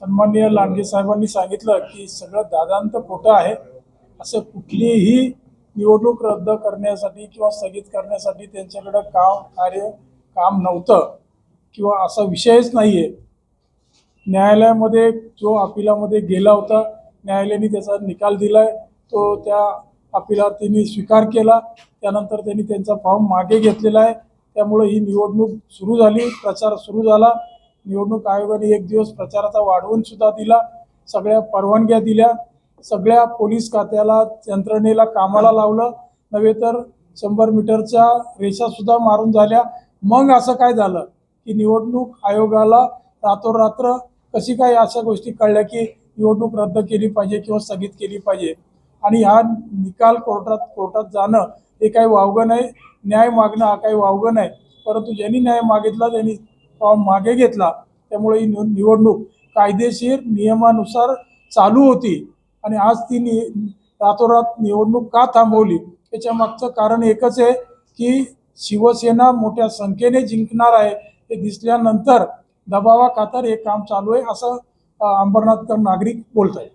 सन्माननीय लांडगे साहेबांनी सांगितलं की सगळं दादांत खोटं आहे. असं कुठलीही निवडणूक रद्द करण्यासाठी किंवा स्थगित करण्यासाठी त्यांच्याकडं काम कार्य काम नव्हतं किंवा असा विषयच नाही आहे न्यायालयामध्ये जो अपिलामध्ये गेला होता न्यायालयाने त्याचा निकाल दिलाय. तो त्या अपिलार्थींनी स्वीकार केला. त्यानंतर त्यांनी त्यांचा फॉर्म मागे घेतलेला आहे. त्यामुळे ही निवडणूक सुरू झाली प्रचार सुरू झाला. निवडणूक आयोगाने एक दिवस प्रचाराचा वाढवून सुद्धा दिला. सगळ्या परवानग्या दिल्या. सगळ्या पोलीस खात्याला यंत्रणेला कामाला लावलं. नव्हे तर शंभर मीटरच्या रेषा सुद्धा मारून झाल्या. मग असं काय झालं? की निवडणूक आयोगाला रातोरात्र कशी काय अशा गोष्टी कळल्या की निवडणूक रद्द केली पाहिजे किंवा स्थगित केली पाहिजे? आणि हा निकाल कोर्टात कोर्टात जाणं हे काही वावगं नाही. न्याय मागणं हा काही वावगं नाही. परंतु ज्यांनी न्याय मागितला त्यांनी मागे घेतला. त्यामुळे ही निवडणूक कायदेशीर नियमानुसार चालू होती. आणि आज ती नि रातोरात निवडणूक का थांबवली? त्याच्या मागचं कारण एकच आहे की शिवसेना मोठ्या संख्येने जिंकणार आहे. हे दिसल्यानंतर दबावाखातर हे काम चालू आहे असं अंबरनाथकर नागरिक बोलत आहेत